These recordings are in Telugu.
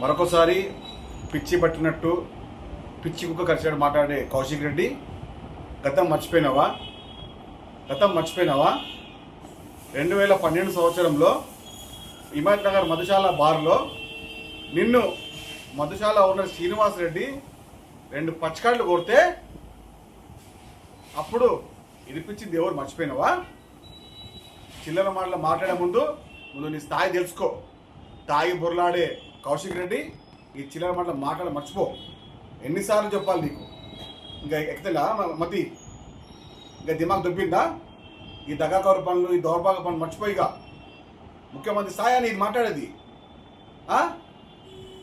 మరొకసారి పిచ్చి పట్టినట్టు పిచ్చి కుక్క కరిచాడు మాట్లాడే కౌశిక్ రెడ్డి. గతం మర్చిపోయినావా? గతం మర్చిపోయినావా? రెండు వేల పన్నెండు సంవత్సరంలో హిమాయత్ నగర్ మధుశాల బార్లో నిన్ను మధుశాల ఓనర్ శ్రీనివాస్ రెడ్డి రెండు పచ్చకాళ్ళు కొడితే అప్పుడు ఇరిపించింది ఎవరు? మర్చిపోయినావా? చిల్లర మాటలు మాట్లాడే ముందు ముందు నీ స్థాయి తెలుసుకో. తాగి బుర్లాడే కౌశిక్ రెడ్డి ఈ చిల్లర మాటలు మాట్లాడ మర్చిపో. ఎన్నిసార్లు చెప్పాలి నీకు? ఇంకా ఎక్కితేలా? మతి. ఇంకా దిమాగ్ దొబ్బిందా? ఈ దగాకవర పనులు ఈ దౌర్భాగ పనులు మర్చిపోయిగా ముఖ్యమంత్రి స్థాయి అని ఇది మాట్లాడేది.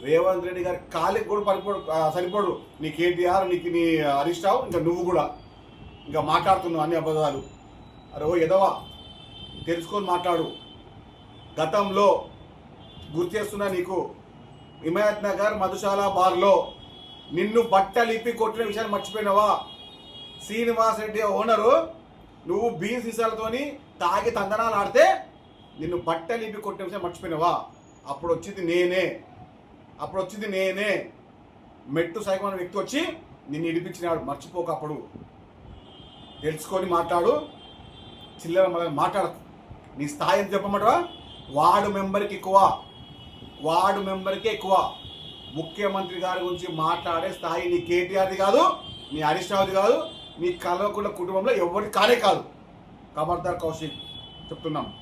రేవంత్ రెడ్డి గారి కాలికి కూడా పడిపోడు సరిపోడు. నీ కేటీఆర్ నీకు నీ హరీష్ రావు ఇంకా నువ్వు కూడా. ఇంకా మాట్లాడుతున్నావు అన్ని అబద్ధాలు. అరే ఓ ఎదవా తెలుసుకొని మాట్లాడు. గతంలో గుర్తు చేస్తున్నా నీకు. హిమాయత్ నగర్ మధుశాల బార్లో నిన్ను బట్టలిప్పి కొట్టిన విషయాన్ని మర్చిపోయినావా? శ్రీనివాస్ రెడ్డి ఓనరు నువ్వు బీర్ సీసాలతోని తాగి తందనాలు ఆడితే నిన్ను బట్టలిప్పి కొట్టిన విషయం మర్చిపోయినావా? అప్పుడు వచ్చింది నేనే. అప్పుడు వచ్చింది నేనే. మెట్టు సైకమైన వ్యక్తి వచ్చి నిన్ను ఇడిపించినాడు. మర్చిపోక అప్పుడు. తెలుసుకొని మాట్లాడు. చిల్లర మళ్ళీ మాట్లాడకు నీ స్థాయి ఎంత చెప్పమంటావా? వార్డు మెంబర్కి ఎక్కువ. వార్డు మెంబర్కి ఎక్కువ. ముఖ్యమంత్రి గారి గురించి మాట్లాడే స్థాయి నీ కేటీఆర్ది కాదు నీ హరీష్ రావుది కాదు నీ కల్వకుంట్ల కుటుంబంలో ఎవరి కానే కాదు. ఖబర్దార్ కౌశిక్ చెప్తున్నాం.